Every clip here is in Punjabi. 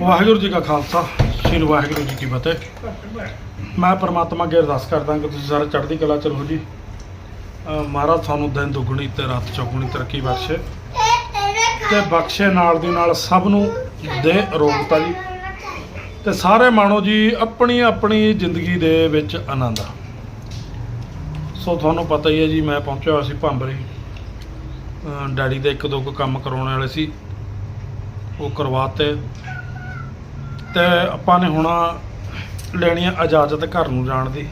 ਵਾਹਿਗੁਰੂ ਜੀ ਕਾ ਖਾਲਸਾ, ਸ੍ਰੀ ਵਾਹਿਗੁਰੂ ਜੀ ਕੀ ਫਤਿਹ। ਮੈਂ ਪਰਮਾਤਮਾ ਅੱਗੇ ਅਰਦਾਸ ਕਰਦਾ ਕਿ ਤੁਸੀਂ ਸਾਰੇ ਚੜ੍ਹਦੀ ਕਲਾ ਚ ਰਹੋ ਜੀ। ਅਹ ਮਹਾਰਾਜ ਤੁਹਾਨੂੰ ਦਿਨ ਦੁੱਗਣੀ ਤੇ ਰਾਤ ਚੌਗੁਣੀ ਤਰੱਕੀ ਬਖਸ਼ੇ ਤੇ ਬਖਸ਼ੇ ਨਾਲ ਦੀ ਨਾਲ ਸਭ ਨੂੰ ਦੇ ਅਰੋਗਤਾ ਜੀ। ਤੇ ਸਾਰੇ ਮਾਣੋ ਜੀ, ਆਪਣੀ ਆਪਣੀ ਜ਼ਿੰਦਗੀ ਦੇ ਵਿੱਚ ਆਨੰਦ ਆ। ਸੋ ਤੁਹਾਨੂੰ ਪਤਾ ਹੀ ਹੈ ਜੀ, ਮੈਂ ਪਹੁੰਚਿਆ ਹੋਇਆ ਸੀ ਭਾਂਬਰੀ। ਅਹ ਡੈਡੀ ਦੇ ਇੱਕ ਦੋ ਕੁ ਕੰਮ ਕਰਾਉਣ ਵਾਲੇ ਸੀ। ਉਹ ਕਰਵਾਤੇ। ਤੇ ਆਪਾਂ ਨੇ ਹੁਣ ਲੈਣੀ ਆ ਇਜਾਜ਼ਤ ਘਰ ਨੂੰ ਜਾਣ ਦੀ।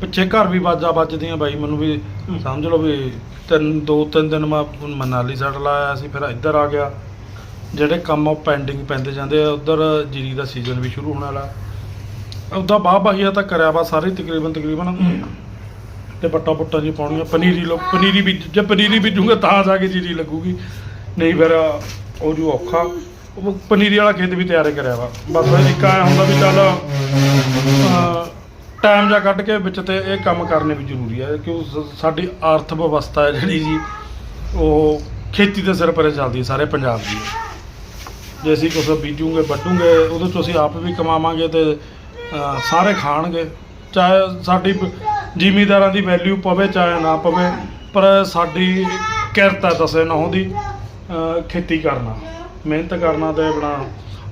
ਪਿੱਛੇ ਘਰ ਵੀ ਬਾਜਾ ਵੱਜਦੀਆਂ ਬਾਈ, ਮੈਨੂੰ ਵੀ ਸਮਝ ਲਓ ਵੀ ਤਿੰਨ, ਦੋ, ਤਿੰਨ ਦਿਨ ਮੈਂ ਮਨਾਲੀ ਸਾਈਡ ਲਾਇਆ ਸੀ, ਫਿਰ ਇੱਧਰ ਆ ਗਿਆ। ਜਿਹੜੇ ਕੰਮ ਉਹ ਪੈਂਡਿੰਗ ਪੈਂਦੇ ਜਾਂਦੇ ਆ, ਉਧਰ ਜੀਰੀ ਦਾ ਸੀਜ਼ਨ ਵੀ ਸ਼ੁਰੂ ਹੋਣ ਵਾਲਾ। ਉਹਦਾ ਬਾਹ ਬਾਹੀਆ ਤਾਂ ਕਰਿਆ ਵਾ ਸਾਰੇ, ਤਕਰੀਬਨ ਤਕਰੀਬਨ। ਤੇ ਪੱਟਾ ਪੁੱਟਾ ਜੀ ਪਾਉਣੀਆਂ, ਪਨੀਰੀ ਲੋ ਪਨੀਰੀ ਵੀ ਜੇ ਪਨੀਰੀ ਬੀਜੂਗਾ ਤਾਂ ਜਾ ਕੇ ਜੀਰੀ ਲੱਗੂਗੀ। ਨਹੀਂ ਫਿਰ ਉਹ ਜੋ ਔਖਾ। ਉਹ ਪਨੀਰੀ ਵਾਲਾ ਖੇਤ ਵੀ ਤਿਆਰ ਕਰਿਆ ਵਾ। ਬਸ ਇੱਕ ਆਇਆ ਹੁੰਦਾ ਵੀ ਚੱਲ ਟਾਈਮ ਜਾਂ ਕੱਢ ਕੇ ਵਿੱਚ ਤੇ ਇਹ ਕੰਮ ਕਰਨੇ ਵੀ ਜ਼ਰੂਰੀ ਹੈ ਕਿਉਂ ਸਾਡੀ ਆਰਥ ਵਿਵਸਥਾ ਹੈ ਜਿਹੜੀ ਜੀ ਉਹ ਖੇਤੀ ਦੇ ਸਿਰ ਪਰੇ ਚੱਲਦੀ ਹੈ ਸਾਰੇ ਪੰਜਾਬ ਦੀ। ਜੇ ਅਸੀਂ ਕੁਛ ਬੀਜੂਗੇ ਵੱਢੂਗੇ ਉਹਦੇ ਚੋਂ ਅਸੀਂ ਆਪ ਵੀ ਕਮਾਵਾਂਗੇ ਤੇ ਸਾਰੇ ਖਾਣਗੇ। ਚਾਹੇ ਸਾਡੀ ਜ਼ਿਮੀਦਾਰਾਂ ਦੀ ਵੈਲਿਊ ਪਵੇ ਚਾਹੇ ਨਾ ਪਵੇ ਪਰ ਸਾਡੀ ਕਿਰਤ ਹੈ ਦਸੇ ਨਾ ਹੁੰਦੀ ਅਹ, ਖੇਤੀ ਕਰਨਾ ਮਿਹਨਤ ਕਰਨਾ ਤੇ ਆਪਣਾ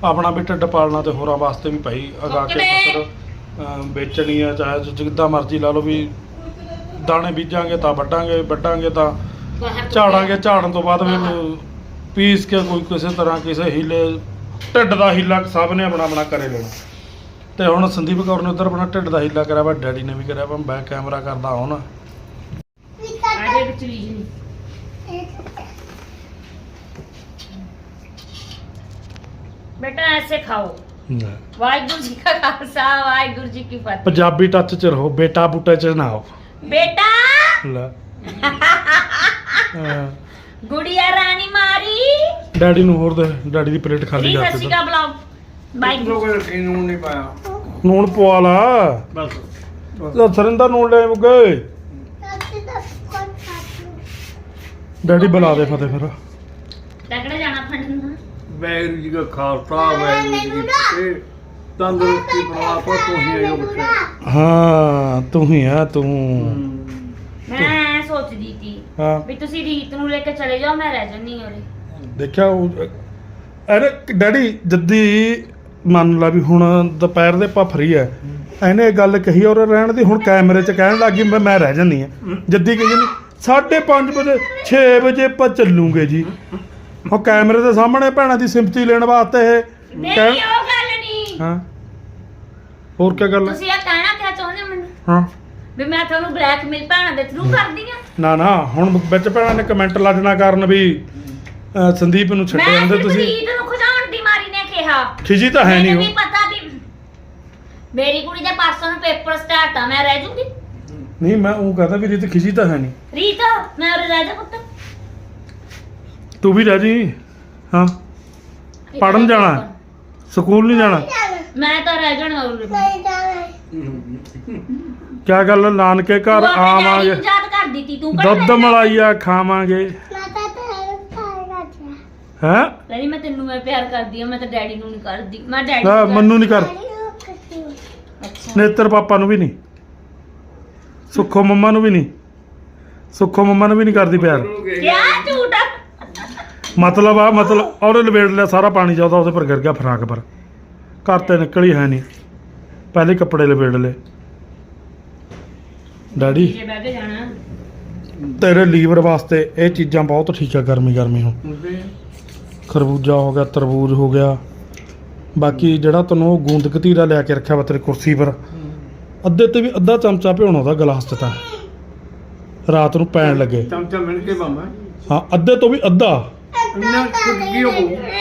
ਆਪਣਾ ਵੀ ਢਿੱਡ ਪਾਲਣਾ ਤੇ ਹੋਰਾਂ ਵਾਸਤੇ ਵੀ ਭਾਈ ਅਗਾ ਕੇ ਫਸਲ ਵੇਚਣੀ ਆ ਚਾਹੇ ਜਿੱਦਾਂ ਮਰਜ਼ੀ ਲਾ ਲਓ ਵੀ ਦਾਣੇ ਬੀਜਾਂਗੇ ਤਾਂ ਵੱਢਾਂਗੇ ਵੱਢਾਂਗੇ ਤਾਂ ਝਾੜਾਂਗੇ ਝਾੜਨ ਤੋਂ ਬਾਅਦ ਫਿਰ ਪੀਸ ਕੇ ਕੋਈ ਕਿਸੇ ਤਰ੍ਹਾਂ ਕਿਸੇ ਹੀਲੇ ਢਿੱਡ ਦਾ ਹੀਲਾ ਸਭ ਨੇ ਆਪਣਾ ਆਪਣਾ ਕਰੇ ਲੈਣਾ। ਤੇ ਹੁਣ ਸੰਦੀਪ ਕੌਰ ਨੇ ਉਧਰ ਆਪਣਾ ਢਿੱਡ ਦਾ ਹੀਲਾ ਕਰਿਆ ਵਾ ਡੈਡੀ ਨੇ ਵੀ ਕਰਿਆ ਵਾ ਬੈਕ ਕੈਮਰਾ ਕਰਦਾ ਹੁਣ। ਆਜੇ ਵਿੱਚ ਰੀਜ ਬੇਟਾ ਐਸੇ ਖਾਓ। ਵਾਹਿਗੁਰੂ ਜੀ ਕਾ ਖਾਲਸਾ ਵਾਹਿਗੁਰੂ ਜੀ ਕੀ ਫਤਿਹ। ਪੰਜਾਬੀ ਟੱਚ ਚ ਰਹੋ ਬੇਟਾ ਬੂਟਾ ਚ ਨਾ ਹੋ ਬੇਟਾ! ਗੁੜੀਆ ਰਾਣੀ ਮਾਰੀ। ਡੈਡੀ ਨੂੰ ਹੋਰ ਦੇ ਡੈਡੀ ਦੀ ਪਲੇਟ ਖਾਲੀ ਜੀ ਕਰ ਸਤਿ ਸ਼੍ਰੀ ਨਹੀਂ ਪਾਇਆ? ਨੂਣ ਪਵਾ ਲਾ। ਬਸ। ਲੈ ਸਰਿੰਦਾ ਨੂਣ ਲੈ ਮੁੱਗੇ ਡੈਡੀ ਬੁਲਾ ਦੇ ਫਤਿਹ ਫਿਰ। ਵੈਗਰੂ ਜੀ ਦਾ ਖਾਲਸਾ ਵੈਗਰੂ ਜੀ ਦੀ ਫਤਿਹ। ਤੰਦਰੁਸਤੀ ਪ੍ਰਮਾਤਮਾ ਤੋਂ ਹੀ ਆਇਓ ਬੱਚੇ ਹਾਂ ਤੂੰ ਹੀ ਆ ਤੂੰ। ਮੈਂ ਸੋਚਦੀ ਸੀ ਵੀ ਤੁਸੀਂ ਰੀਤ ਨੂੰ ਲੈ ਕੇ ਚਲੇ ਜਾਓ ਮੈਂ ਰਹਿ ਜੰਨੀ ਉਰੇ। ਦੇਖਿਆ ਉਹ- ਅਰੇ ਡੈਡੀ ਜੱਦੀ ਮੰਨ ਲਾ ਵੀ ਹੁਣ ਦੁਪਹਿਰ ਦੇ ਪਾ ਫਰੀ ਐ। ਇਹਨੇ ਇਹ ਗੱਲ ਕਹੀ ਔਰ ਰਹਿਣ ਦੀ ਹੁਣ ਕੈਮਰੇ 'ਚ ਕਹਿਣ ਲੱਗੀ ਮੈਂ ਮੈਂ ਰਹਿ ਜਾਂਦੀ ਆ ਜੱਦੀ ਕਹੀ ਜਾਂਦੀ 5:30 ਵਜੇ 6 ਵਜੇ ਆਪਾਂ ਚੱਲੂਗੇ ਜੀ। ਉਹ ਕੈਮਰੇ ਦੇ ਸਾਹਮਣੇ ਭੈਣਾਂ ਦੀ ਸਿੰਪਤੀ ਲੈਣ ਵਾਸਤੇ ਇਹ। ਨਹੀਂ ਉਹ ਗੱਲ ਨਹੀਂ। ਹਾਂ। ਹੋਰ ਕੀ ਗੱਲ ਹੈ? ਤੁਸੀਂ ਇਹ ਕਹਿਣਾ ਕਿਆ ਚਾਹੁੰਦੇ ਹੋ ਮੈਨੂੰ? ਹਾਂ। ਵੀ ਮੈਂ ਤੁਹਾਨੂੰ ਬਲੈਕਮੇਲ ਭੈਣਾਂ ਦੇ ਥਰੂ ਕਰਦੀ ਆ। ਨਾ ਨਾ ਹੁਣ ਵਿੱਚ ਭੈਣਾਂ ਨੇ ਕਮੈਂਟ ਲੱਜਣਾ ਕਾਰਨ ਵੀ ਅਹ, ਸੰਦੀਪ ਨੂੰ ਛੱਡੇ ਮੈਂ ਜਾਂਦੇ ਸਿਰਫ ਤੁਸੀਂ। ਰੀਤ ਨੂੰ ਖੁਜਾਉਣ ਦੀ ਮਾਰੀ ਨੇ ਕਿਹਾ। ਖਿਜੀ ਤਾਂ ਹੈ ਨਹੀਂ ਮੈਨੂੰ ਵੀ ਉਹ ਪਤਾ ਵੀ ਮੇਰੀ ਕੁੜੀ ਦੇ ਪਾਸੋਂ ਨੂੰ ਪੇਪਰ ਸਟਾਰਟ ਆ ਮੈਂ ਰਹਿ ਜੂਗੀ। ਨਹੀਂ ਮੈਂ ਉਹ ਕਹਦਾ ਵੀ ਰਿਤ ਖਿਜੀ ਤਾਂ ਹੈ ਨਹੀਂ। ਰੀਤ ਮੈਂ ਉਰੇ ਰਹਿ ਜਾ ਪੁੱਤ। ਤੂੰ ਵੀ ਰਹਿ ਜੀ। ਹਾਂ। ਪੜ੍ਹਨ ਜਾਣਾ? ਸਕੂਲ ਨਹੀਂ ਜਾਣਾ। ਮੈਂ ਤਾਂ ਰਹਿ ਜਾਣਾ ਉਰੇ। ਕਿਆ ਗੱਲ ਨਾਨਕੇ ਘਰ ਆਵਾਂਗੇ। ਨੂੰ ਯਾਦ ਕਰ ਦਿੱਤੀ ਤੂੰ ਕਿਹੜਾ ਦੁੱਧ ਮਲਾਈਆ ਖਾਵਾਂਗੇ। ਹੈ? ਨਹੀਂ ਮੈਂ ਤੈਨੂੰ ਮੈਂ ਪਿਆਰ ਕਰਦੀ ਆ ਮੈਂ ਤਾਂ ਡੈਡੀ ਨੂੰ ਨਹੀਂ ਕਰਦੀ। ਮੈਂ ਡੈਡੀ ਹਾਂ ਨੂੰ ਮੰਨੂ ਨਹੀਂ ਕਰ। ਅੱਛਾ। ਨੇਤਰ ਪਾਪਾ ਨੂੰ ਵੀ ਨਹੀਂ। ਸੁੱਖੋ ਮੰਮਾ ਨੂੰ ਵੀ ਨਹੀਂ। ਸੁੱਖੋ ਮੰਮਾ ਨੂੰ ਵੀ ਨਹੀਂ ਕਰਦੀ ਪਿਆਰ। ਕਿਆ? ਮਤਲਬ ਆ ਮਤਲਬ ਔਰ ਲਵੇੜ ਲਿਆ ਸਾਰਾ ਪਾਣੀ ਜਾਉਦਾ ਉਹਦੇ ਪਰ ਗਿਰ ਗਿਆ ਫਰਾਕ ਪਰ। ਘਰ ਤੇ ਨਿਕਲੀ ਹੈ ਨਹੀਂ। ਪਹਿਲੇ ਕੱਪੜੇ ਲਵੇੜ ਲਏ। ਡੈਡੀ ਜੇ ਬਹਿ ਕੇ ਜਾਣਾ। ਤੇਰੇ ਲੀਵਰ ਵਾਸਤੇ ਇਹ ਚੀਜ਼ਾਂ ਬਹੁਤ ਠੀਕ ਆ ਗਰਮੀ ਗਰਮੀ ਹੁਣ। ਖਰਬੂਜਾ ਹੋ ਗਿਆ ਤਰਬੂਜ ਹੋ ਗਿਆ। ਬਾਕੀ ਜਿਹੜਾ ਤੈਨੂੰ ਉਹ ਗੂੰਦ ਕਤੀਰਾ ਲਿਆ ਕੇ ਰੱਖਿਆ ਵਾ ਤੇਰੀ ਕੁਰਸੀ ਪਰ ਅੱਧੇ ਤੇ ਵੀ ਅੱਧਾ ਚਮਚਾ ਭਿਉਣਾ ਉਹਦਾ ਗਲਾਸ 'ਚ ਤਾਂ। ਰਾਤ ਨੂੰ ਪੈਣ ਲੱਗੇ। ਚਮਚਾ ਮਿਲ ਕੇ ਬਾਮਾ ਹਾਂ ਅੱਧੇ ਤੋਂ ਵੀ ਅੱਧਾ। ਇੰਨਾ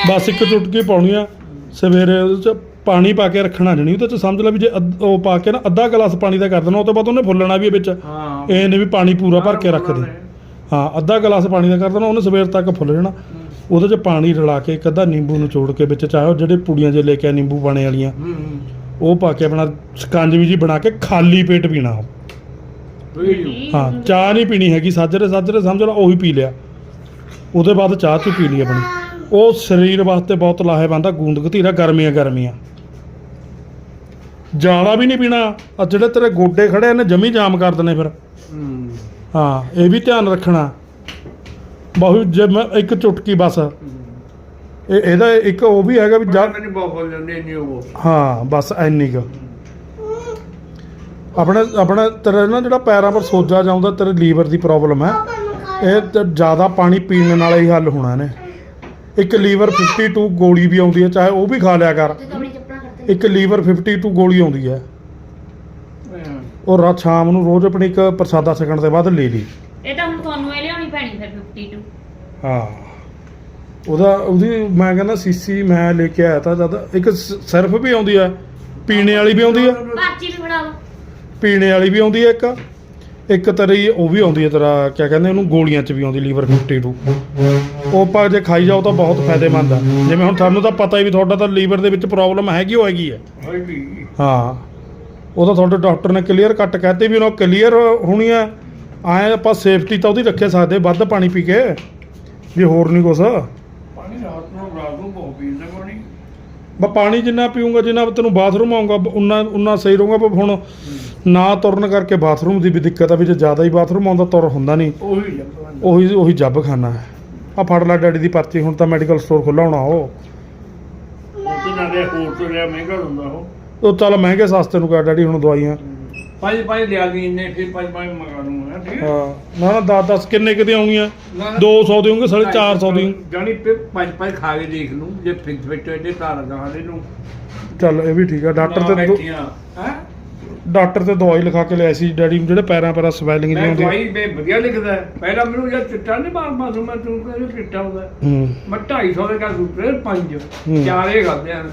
ਬਸ ਇੱਕ ਚੁਟਕੀ ਪਾਉਣੀ ਆ ਸਵੇਰੇ ਉਹਦੇ 'ਚ ਪਾਣੀ ਪਾ ਕੇ ਰੱਖਣਾ ਜਣੀ ਉਹਦੇ 'ਚ ਸਮਝ ਲੈ ਵੀ ਜੇ ਅੱਧ- ਉਹ ਪਾ ਕੇ ਨਾ ਅੱਧਾ ਗਲਾਸ ਪਾਣੀ ਦਾ ਕਰ ਦੇਣਾ ਉਹ ਤੋਂ ਬਾਅਦ ਉਹਨੇ ਫੁੱਲਣਾ ਵੀ ਹੈ ਵਿੱਚ। ਹਾਂ। ਇਹ ਨੇ ਵੀ ਪਾਣੀ ਪੂਰਾ ਭਰ ਕੇ ਰੱਖ ਦੇ। ਹਾਂ ਅੱਧਾ ਗਲਾਸ ਪਾਣੀ ਦਾ ਕਰ ਦੇਣਾ ਉਹਨੇ ਸਵੇਰ ਤੱਕ ਫੁੱਲ ਜਾਣਾ। ਉਹਦੇ 'ਚ ਪਾਣੀ ਰਲਾ ਕੇ ਇੱਕ ਅੱਧਾ ਨਿੰਬੂ ਨਿਚੋੜ ਕੇ ਵਿੱਚ ਚਾਹੇ ਉਹ ਜਿਹੜੇ ਪੁੜੀਆਂ ਜੇ ਲੈ ਕੇ ਆ ਨਿੰਬੂ ਪਾਣੇ ਵਾਲੀਆਂ ਹੂੰ ਉਹ ਪਾ ਕੇ ਆਪਣਾ ਸਕੰਜਵੀ ਜੀ ਬਣਾ ਕੇ ਖਾਲੀ ਪੇਟ ਪੀਣਾ ਉਹ। ਵੀ ਹਾਂ ਚਾਹ ਨਹੀਂ ਪੀਣੀ ਹੈਗੀ ਸਾਜਰੇ ਸਾਜਰੇ ਸਮਝ ਲਾ ਉਹੀ ਪੀ ਲਿਆ। ਉਹਦੇ ਬਾਅਦ ਚਾਹ ਤੂੰ ਪੀ ਲਈ ਆਪਣੀ। ਉਹ ਸਰੀਰ ਵਾਸਤੇ ਬਹੁਤ ਲਾਹੇਵੰਦ ਆ ਗੂੰਦ ਗਤੀਰਾ ਗਰਮੀਆਂ ਗਰਮੀਆਂ। ਜ਼ਿਆਦਾ ਵੀ ਨਹੀਂ ਪੀਣਾ। ਆ ਜਿਹੜੇ ਤੇਰੇ ਗੋਡੇ ਖੜੇ ਨੇ ਜਮੀ ਜਾਮ ਕਰ ਦਨੇ ਫਿਰ। ਹੂੰ ਇਹ ਵੀ ਧਿਆਨ ਰੱਖਣਾ। ਬਹੁਤ ਜੇ ਮੈਂ ਇੱਕ ਚੁਟਕੀ ਬਸ। ਇਹ ਇਹਦਾ ਇੱਕ ਉਹ ਵੀ ਹੈਗਾ ਵੀ ਜਾ ਮੈਨੂੰ ਬਹੁਤ ਬੋਲ ਜਾਂਦੇ ਨਹੀਂ ਉਹ ਹਾਂ ਬਸ ਐਨੀ ਕੁ। ਆਪਣੇ ਆਪਣੇ ਤੇਰੇ ਨਾ ਜਿਹੜਾ ਪੈਰਾਂ ਪਰ ਸੋਜਾ ਜਾਉਂਦਾ ਤੇਰੇ ਲੀਵਰ ਦੀ ਪ੍ਰੋਬਲਮ ਹੈ। ਇਹ ਤੇ ਜ਼ਿਆਦਾ ਪਾਣੀ ਪੀਣ ਨਾਲ ਹੀ ਹੱਲ ਹੋਣਾ ਨੇ। ਇੱਕ ਲੀਵਰ 52 ਗੋਲੀ ਵੀ ਆਉਂਦੀ ਹੈ ਚਾਹੇ ਉਹ ਵੀ ਖਾ ਲਿਆ ਕਰ। ਇੱਕ ਲੀਵਰ 52 ਗੋਲੀ ਆਉਂਦੀ ਹੈ। ਉਹ ਰਾਤ ਸ਼ਾਮ ਨੂੰ ਰੋਜ਼ ਆਪਣੀ ਇੱਕ ਪ੍ਰਸਾਦਾ ਛਕਣ ਦੇ ਬਾਅਦ ਲੈ ਲਈ। ਇਹ ਤਾਂ ਹੁਣ ਤੁਹਾਨੂੰ ਇਹ ਲਿਆਉਣੀ ਪੈਣੀ ਫਿਰ 52 ਹਾਂ। ਉਹਦਾ ਉਹਦੀ ਮੈਂ ਕਹਿੰਦਾ ਸੀਸੀ ਮੈਂ ਲੈ ਕੇ ਆਇਆ ਤਾਂ ਜਦ ਇੱਕ ਸਿਰਫ ਵੀ ਆਉਂਦੀ ਹੈ ਪੀਣੇ ਵਾਲੀ ਵੀ ਆਉਂਦੀ ਹੈ। ਪਰਚੀ ਵੀ ਬਣਾ ਲਓ। ਪੀਣੇ ਵਾਲੀ ਵੀ ਆਉਂਦੀ ਹੈ ਇੱਕ। ਇੱਕ ਤੇਰੀ ਉਹ ਵੀ ਆਉਂਦੀ ਹੈ ਤੇਰਾ ਕਿਆ ਕਹਿੰਦੇ ਉਹਨੂੰ ਗੋਲੀਆਂ 'ਚ ਵੀ ਆਉਂਦੀ ਲੀਵਰ 52 ਉਹ ਪਾ ਜੇ ਖਾਈ ਜਾਓ ਤਾਂ ਬਹੁਤ ਫਾਇਦੇਮੰਦ ਆ। ਜਿਵੇਂ ਹੁਣ ਤੁਹਾਨੂੰ ਤਾਂ ਪਤਾ ਹੀ ਵੀ ਤੁਹਾਡਾ ਤਾਂ ਲੀਵਰ ਦੇ ਵਿੱਚ ਪ੍ਰੋਬਲਮ ਹੈਗੀ ਹੋਏਗੀ ਹੈ। ਹੋਏਗੀ ਹਾਂ। ਉਹ ਤਾਂ ਤੁਹਾਡੇ ਡਾਕਟਰ ਨੇ ਕਲੀਅਰ ਕੱਟ ਕਹਤੇ ਵੀ ਉਹਨਾਂ ਕਲੀਅਰ ਹੋਣੀ ਆ। ਆਏ ਆਪਾਂ ਸੇਫਟੀ ਤਾਂ ਉਹਦੀ ਰੱਖੇ ਸਕਦੇ ਵੱਧ ਪਾਣੀ ਪੀ ਕੇ ਵੀ ਹੋਰ ਨਹੀਂ ਕੁਛ। ਪਾਣੀ ਰਾਤ ਨੂੰ ਰਾਤ ਨੂੰ ਬਹੁਤ ਪੀਂਦਾ ਪਾਣੀ। ਬਾ ਪਾਣੀ ਜਿੰਨਾ ਪੀਊਂਗਾ ਜਿੰਨਾ ਤੈਨੂੰ ਬਾਥਰੂਮ ਆਉਂਗਾ ਉਨਾ ਉਨਾ ਸਹੀ ਰਹੂੰਗਾ ਪਰ ਹੁਣ ਨਾ ਤੁਰਨ ਕਰਕੇ ਬਾਥਰੂਮ ਦੀ ਵੀ ਦਿੱਕਤ ਆ ਵੀ ਜੇ ਜ਼ਿਆਦਾ ਹੀ ਬਾਥਰੂਮ ਆਉਂਦਾ ਤੁਰ ਹੁੰਦਾ ਨਹੀਂ। ਉਹੀ ਉਹੀ ਉਹੀ ਜੱਬ ਖਾਨਾ ਹੈ। ਆ ਫੜ ਲੈ ਡੈਡੀ ਦੀ ਪਰਚੀ ਹੁਣ ਤਾਂ ਮੈਡੀਕਲ ਸਟੋਰ ਖੁੱਲਾ ਹੋਣਾ ਉਹ। ਉਹ ਤੋਂ ਨਾਲੇ ਹੋਰ ਤੋਂ ਲਿਆ ਮਹਿੰਗਾ ਹੁੰਦਾ ਉਹ। ਉਹ ਚੱਲ ਮਹਿੰਗੇ ਸਸਤੇ ਨੂੰ ਕਰ ਡੈਡੀ ਹੁਣ ਦਵਾਈਆਂ। ਪੰਜ ਪੰਜ ਲਿਆ ਦੀ ਇੰਨੇ ਫਿਰ ਪੰਜ ਪੰਜ ਮੰਗਾ ਦੂੰਗਾ ਠੀਕ ਹੈ? ਹਾਂ। ਨਾ ਨਾ 10 10 ਕਿੰਨੇ ਕਿਤੇ ਆਉਣੀਆਂ ਨਾ, ਨਾ। 200 ਦੇ ਹੋਣਗੇ ਸਾਢੇ 400 ਦੀ। ਜਾਨੀ ਫਿਰ ਪੰਜ ਪੰਜ ਖਾ ਕੇ ਦੇਖ ਲੂੰ ਜੇ ਫਿੱਟ ਫਿੱਟ ਇਹਦੇ ਤਾਂ ਲਗਾ ਹਾਲੇ ਨੂੰ। ਚੱਲ ਇਹ ਵੀ ਠੀਕ ਆ ਡਾਕਟਰ ਤੇ ਦੋ- ਹੈ? ਡਾਕਟਰ ਤੇ ਦਵਾਈ ਲਿਖਾ ਕੇ ਲਿਆ ਸੀ ਡੈਡੀ ਨੂੰ ਜਿਹੜੇ ਪੈਰਾਂ ਪੈਰਾਂ ਸਵੈਲਿੰਗ ਮੈਂ ਹੁੰਦੀ ਦਵਾਈ ਬੇ ਵਧੀਆ ਲਿਖਦਾ ਹੈ। ਪਹਿਲਾਂ ਮੈਨੂੰ ਜਦ ਚਿੱਟਾ ਨਹੀਂ ਮਾਰ ਮਾਸੂ ਮੈਂ ਤੂੰ ਕਹਿੰਦਾ ਚਿੱਟਾ ਹੁੰਦਾ ਹੈ। ਹੂੰ ਮੈਂ 250 ਦੇ ਕਾ ਪੰਜ ਹੂੰ। ਚਾਰੇ ਖਾਦੇ ਆ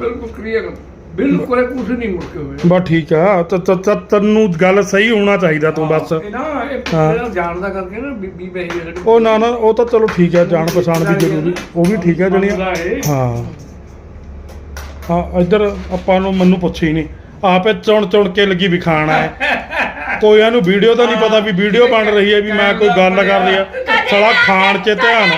ਬਿਲਕੁਲ ਕਲੀਅਰ ਬਿਲਕੁਲ ਕੁਝ ਨਹੀਂ ਮੁੜਕੇ ਹੋਏ ਬਸ ਠੀਕ ਆ ਤ- ਤ- ਤ- ਤੈਨੂੰ ਗੱਲ ਸਹੀ ਹੋਣਾ ਚਾਹੀਦਾ ਤੂੰ ਬਸ ਇਹ ਨਾ ਇਹ ਹਾਂ। ਜਿਹੜਾ ਜਾਣਦਾ ਕਰਕੇ ਨਾ ਬੀਬੀ ਪਈ ਹੈ। ਉਹ ਨਾ ਨਾ ਉਹ ਤਾਂ ਚਲੋ ਠੀਕ ਹੈ ਜਾਣ ਪਛਾਣ ਵੀ ਜ਼ਰੂਰੀ ਉਹ ਵੀ ਠੀਕ ਹੈ ਜਣੀ। ਹਾਂ ਹਾਂ ਇੱਧਰ ਆਪਾਂ ਨੂੰ ਮੈਨੂੰ ਪੁੱਛੇ ਹੀ ਨਹੀਂ ਆਪੇ ਚੁਣ ਚੁਣ ਕੇ ਲੱਗੀ ਵੀ ਖਾਣਾ ਹੈ। ਕੋਈ ਇਹਨੂੰ ਵੀਡੀਓ ਤਾਂ ਨਹੀਂ ਪਤਾ ਵੀ ਵੀਡੀਓ ਬਣ ਰਹੀ ਹੈ ਵੀ ਮੈਂ ਕੋਈ ਗੱਲ ਕਰ ਰਹੀ ਆ। ਸਾਲਾ ਖਾਣ 'ਚ ਧਿਆਨ।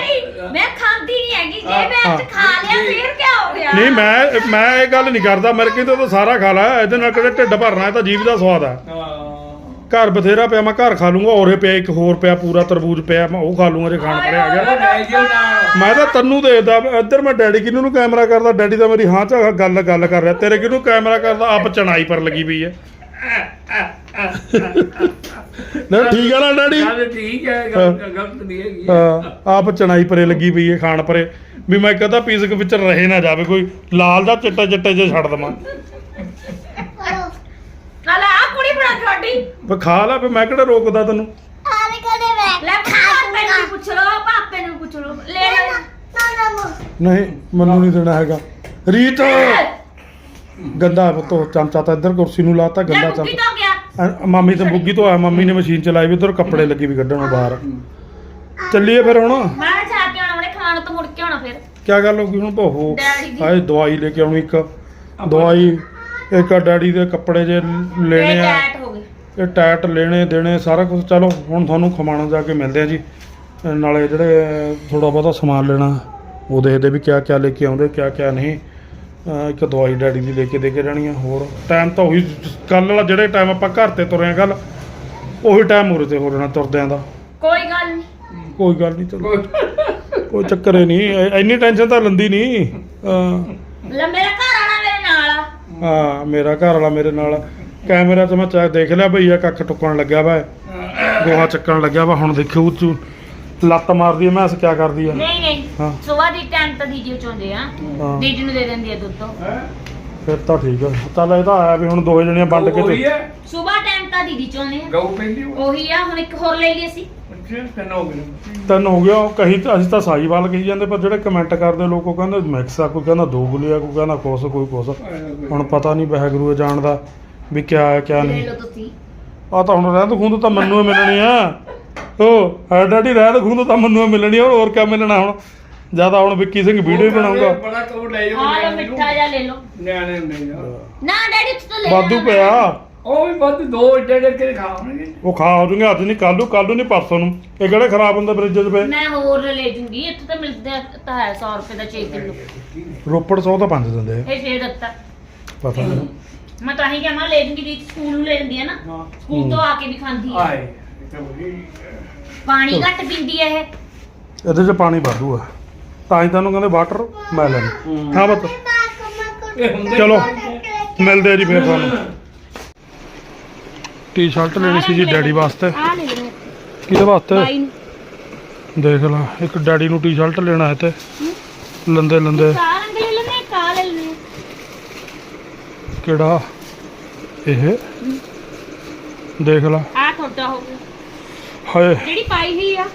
ਮੈਂ ਖਾਂਦੀ ਨਹੀਂ ਹੈਗੀ। ਜੇ ਮੈਂ। ਅੱਜ ਖਾ ਲਿਆ ਫਿਰ ਕੀ ਹੋ ਗਿਆ? ਨਹੀਂ ਮੈਂ ਮੈਂ ਇਹ ਗੱਲ ਨਹੀਂ ਕਰਦਾ। ਮੇਰੇ ਕਹਿੰਦੇ ਤਾਂ ਸਾਰਾ ਖਾ ਲੈ। ਇਹਦੇ ਨਾਲ ਕਦੇ ਢਿੱਡ ਭਰਨਾ ਇਹ ਤਾਂ ਜੀਭ ਦਾ ਸਵਾਦ ਹੈ। ਹਾਂ। ਘਰ ਬਥੇਰਾ ਪਿਆ ਮੈਂ ਘਰ ਖਾ ਲੂੰਗਾ ਔਰੇ ਪਿਆ ਇੱਕ ਹੋਰ ਪਿਆ ਪੂਰਾ ਤਰਬੂਜ ਪਿਆ ਮੈਂ ਉਹ ਖਾ ਲੂੰਗਾ ਜੇ ਖਾਣ ਪਰੇ ਆ ਗਿਆ। ਲੈ ਜਿਓ ਮੈਂ ਤਾਂ ਤੈਨੂੰ ਦੇਖਦਾ ਇੱਧਰ ਮੈਂ ਡੈਡੀ ਕਿਨੂੰ ਨੂੰ ਕੈਮਰਾ ਕਰਦਾ ਡੈਡੀ ਤਾਂ ਮੇਰੀ ਹਾਂ ਚ ਗੱਲ ਗੱਲ ਕਰ ਰਿਹਾ। ਤੇਰੇ ਕਿਨੂੰ ਕੈਮਰਾ ਕਰਦਾ? ਆਪ ਚਣਾਈ ਪਰ ਲੱਗੀ ਪਈ ਹੈ। ਨਾ ਠੀਕ ਆ ਨਾ ਡੈਡੀ? ਗੱਲ ਠੀਕ ਹੈ ਗੱਲ ਗਲਤ ਨਹੀਂ ਹੈਗੀ। ਹਾਂ, ਆਪ ਚਣਾਈ ਪਰੇ ਲੱਗੀ ਪਈ ਹੈ ਖਾਣ ਪਰੇ। ਵੀ ਮੈਂ ਕਹਦਾ ਪੀਸ ਵਿੱਚ ਰਹੇ ਨਾ ਜਾਵੇ ਕੋਈ ਲਾਲ ਦਾ ਚਿੱਟਾ ਚਿੱਟਾ ਜੇ ਛੱਡ ਦਵਾਂ। ਨਾਲੇ ਆ ਕੁੜੀ ਬਣਾ ਤੁਹਾਡੀ ਵੀ ਖਾ ਲੈ ਵੀ ਮੈਂ ਕਿਹੜਾ ਰੋਕਦਾ ਤੈਨੂੰ? ਲੈ ਪਾਪੇ ਨੂੰ ਪੁੱਛ ਲਓ ਪਾਪੇ ਨੂੰ ਪੁੱਛ ਲਓ। ਲੈ ਲੈ। ਨਹੀਂ ਮੈਨੂੰ ਨਹੀਂ ਦੇਣਾ ਹੈਗਾ। ਰੀਤ! ਗੰਦਾ ਪੁੱਤੋ ਚਮਚਾ ਤਾਂ ਇੱਧਰ ਕੁਰਸੀ ਨੂੰ ਲਾਤਾ ਗੰਦਾ ਲੈ ਕੁੱਕੀ ਚਮਚਾ। ਤੋਂ ਗਿਆ। ਅ- ਮਾਮੀ ਤਾਂ ਬੁੱਗੀ ਤੋਂ ਆਇਆ ਮੰਮੀ ਨੇ ਮਸ਼ੀਨ ਚਲਾਈ ਵੀ ਉਧਰ ਕੱਪੜੇ ਲੱਗੀ ਵੀ ਕੱਢਣ ਨੂੰ ਬਾਹਰ। ਚੱਲੀਏ ਫਿਰ ਹੁਣ। ਮੈਂ ਜਾ ਕੇ ਆਉਣਾ ਉਹਨੇ ਖਾਣ ਤੋਂ ਮੁੜ ਕੇ ਆਉਣਾ ਫਿਰ। ਕਿਆ ਗੱਲ ਹੋ ਗਈ ਹੁਣ ਡੈਡੀ ਦੀ। ਆਏ ਦਵਾਈ ਲੈ ਕੇ ਆਉਣੀ ਇੱਕ। ਦਵਾਈ ਇੱਕ ਡੈਡੀ ਦੇ ਕੱਪੜੇ ਜੇ ਲੈਣੇ ਆ। ਟੈਟ ਹੋ ਗਏ। ਇਹ ਟੈਟ ਲੈਣੇ ਦੇਣੇ ਸਾਰਾ ਕੁਝ ਚਲੋ ਹੁਣ ਤੁਹਾਨੂੰ ਖਮਾਣਾ ਜਾ ਕੇ ਮਿਲਦੇ ਆ ਜੀ। ਨਾਲੇ ਜਿਹੜੇ ਥੋੜਾ ਬਹੁਤਾ ਸਮਾਨ ਲੈਣਾ ਉਹ ਦੇਖਦੇ ਵੀ ਕਿਆ ਕਿਆ ਲੈ ਕੇ ਆਉਂਦੇ ਕਿਆ ਕਿਆ ਨਹੀਂ। ਇੱਕ ਦਵਾਈ ਡੈਡੀ ਦੀ ਲੈ ਕੇ ਦੇ ਕੇ ਜਾਣੀ ਆ ਹੋਰ। ਟਾਈਮ ਤਾਂ ਉਹੀ ਕੱਲ ਵਾਲਾ ਜਿਹੜੇ ਟਾਈਮ ਆਪਾਂ ਘਰ ਤੇ ਤੁਰੇ ਆ ਕੱਲ ਉਹੀ ਟਾਈਮ ਉਰੇ ਤੇ ਹੋ ਜਾਣਾ ਤੁਰਦਿਆਂ ਦਾ। ਕੋਈ ਗੱਲ ਨਹੀਂ ਕੋਈ ਗੱਲ ਨਹੀਂ ਚਲੋ। ਕੋਈ ਚੱਕਰ ਨਹੀਂ। ਇੰਨੀ ਟੈਨਸ਼ਨ ਤਾਂ ਲੰਦੀ ਨਹੀਂ ਅ, ਲੈ ਮੇਰਾ ਘਰ ਆਣਾ ਮੇਰੇ ਨਾਲ ਆ ਹਾਂ ਮੇਰਾ ਘਰ ਵਾਲਾ ਮੇਰੇ ਨਾਲ। ਕੈਮਰਾ 'ਚ ਮੈਂ ਚੈੱਕ ਦੇਖ ਲਿਆ ਭਈਆ ਕੱਖ ਟੁੱਕਣ ਲੱਗਿਆ ਵਾ। ਗੋਹਾ ਚੱਕਣ ਲੱਗਿਆ ਵਾ ਹੁਣ ਦੇਖਿਓ ਉੱਚੂ ਲੱਤ ਮਾਰਦੀ ਐ ਮੈਂ ਅਸ ਕਿਆ ਕਰਦੀ ਆ। ਨਹੀਂ ਨਹੀਂ। ਹਾਂ। ਸਵੇਰ ਦੀ ਟਾਈਮ ਤਾਂ ਦੀਦੀ ਚੋਂਦੇ ਆ। ਹਾਂ। ਦੀਦੀ ਨੂੰ ਦੇ ਦਿੰਦੀ ਆ ਦੁੱਧ ਫਿਰ ਤਾਂ ਠੀਕ ਆ। ਚੱਲ ਇਹ ਤਾਂ ਆਇਆ ਵੀ ਹੁਣ ਦੋਏ ਜਣੀਆਂ ਵੰਡ ਕੇ ਉਹੀ ਤੇ ਹੈ ਸਵੇਰ ਟਾਈਮ ਤਾਂ ਦੀਦੀ ਚੋਂਦੇ ਆ। ਗਊ ਪੈਂਦੀ ਉਹ ਉਹੀ ਆ ਹੁਣ ਇੱਕ ਹੋਰ ਲੈ ਲਈ ਅਸੀਂ। ਹੋ ਗਿਆ ਤਿੰਨ ਹੋ ਗਿਆ ਉਹ ਕਹੀ ਤਾਂ ਅਸੀਂ ਤਾਂ ਸਾਈਵਾਲ ਕਹੀ ਜਾਂਦੇ ਪਰ ਜਿਹੜੇ ਕਮੈਂਟ ਕਰਦੇ ਲੋਕ ਉਹ ਕਹਿੰਦੇ ਮਿਕਸ ਆ ਕੋਈ ਕਹਿੰਦਾ ਦੋ ਗੁਲੀਆ ਕੋਈ ਕਹਿੰਦਾ ਕੁਛ ਕੋਈ ਕੁਛ। ਹੁਣ ਪਤਾ ਨਹੀਂ ਵਾਹਿਗੁਰੂ ਜਾਣਦਾ ਵੀ ਕਿਆ ਹੈ ਕਿਆ ਨਹੀਂ। ਲਓ ਤੁਸੀਂ। ਆ ਤਾਂ ਹੁਣ ਰਹਿੰਦ ਖੂੰਦ ਤਾਂ ਮੈਨੂੰ ਹੀ ਮਿਲਣੀ ਆ। ਉਹ ਹੈ ਡੈਡੀ ਰਹਿੰਦ ਖੂੰਦ ਤਾਂ ਮੈਨੂੰ ਹੀ ਮਿਲਣੀ ਆ ਹੋਰ ਕਿਆ ਮਿਲਣਾ ਹੁਣ? ਜ਼ਿਆਦਾ ਹੁਣ ਵਿੱਕੀ ਸਿੰਘ ਵੀਡੀਓ ਹੀ ਬਣਾਉਂਗਾ ਬੜਾ ਕੋ ਲੈ ਜਾਓ ਆ ਲਓ ਮਿੱਠਾ ਜਿਹਾ ਲੈ ਲਓ। ਨਿਆਣੇ ਨਹੀਂ ਯਾਰ ਨਾ ਡੈਡੀ ਉੱਥੇ ਤੋਂ ਲੈ ਵਾਧੂ ਲੈਣਾ। ਪਿਆ। ਉਹ ਵੀ ਵੱਧ ਦੋ ਏਡੇ ਏਡੇ ਕੇ ਖਾਣਗੇ ਉਹ ਖਾ ਹੋ ਜੂਗੇ ਅੱਜ ਨਹੀਂ ਕੱਲ੍ਹ ਨੂੰ ਕੱਲ੍ਹ ਨੂੰ ਨਹੀਂ ਪਰਸੋਂ ਨੂੰ। ਇਹ ਕਿਹੜੇ ਖਰਾਬ ਹੁੰਦੇ ਫ੍ਰਿਜ 'ਚ ਪਏ ਮੈਂ ਹੋਰ ਲੈ ਜੂੰਗੀ ਇੱਥੇ ਤਾਂ ਮਿਲਦਾ ਤਾਂ ਹੈ 100 ਰੁਪਏ ਦਾ 6 ਕਿਲੋ ਰੋਪੜ 100 ਤਾਂ ਪੰਜ ਦਿੰਦੇ ਆ। ਇਹ 6 ਦਿੱਤਾ। ਪਤਾ ਨਹੀਂ। ਮੈਂ ਤਾਂ ਹੀ ਕਿਹਾ ਮੈਂ ਲੈ ਜੂੰਗੀ ਸਕੂਲ ਨੂੰ ਲੈ ਜਾਂਦੀ ਹੈ ਨਾ। ਹਾਂ। ਸਕੂਲ ਤੋਂ ਆ ਕੇ ਵੀ ਖਾਂਦੀ ਹੈ ਆਏ ਤੇ ਉਹੀ ਪਾਣੀ ਘੱਟ ਪੀਂਦੀ ਹੈ ਇਹ। ਇਹਦੇ 'ਚ ਪਾਣੀ ਵਾਧੂ ਆ। ਤਾਂ ਹੀ ਤੁਹਾਨੂੰ ਕਹਿੰਦੇ ਵਾਟਰ ਮੈਲਨ ਹੂੰ। ਹਾਂ ਬਤ ਇਹ ਹੁੰਦੇ ਚਲੋ ਮਿਲਦੇ ਆ ਜੀ ਫੇਰ ਤੁਹਾਨੂੰ। ਟੀ-ਸ਼ਰਟ ਲੈਣੀ ਸੀ ਜੀ ਡੈਡੀ ਵਾਸਤੇ। ਆ ਲੈ ਲੈਣੇ ਕਿਹਦੇ ਵਾਸਤੇ? ਬਾਈ ਨੂੰ ਦੇਖ ਲਾ ਇੱਕ ਡੈਡੀ ਨੂੰ ਟੀ-ਸ਼ਰਟ ਲੈਣਾ ਹੈ। ਤੇ ਲੰਦੇ ਲੰਦੇ ਲੈਣੇ ਲੈ ਲੈਣੇ ਕਿਹੜਾ? ਇਹ। ਦੇਖ ਲਾ। ਆ ਤੁਹਾਡਾ ਹੋ ਗਿਆ। ਹਾਏ। ਜਿਹੜੀ ਪਾਈ ਹੋਈ ਆ।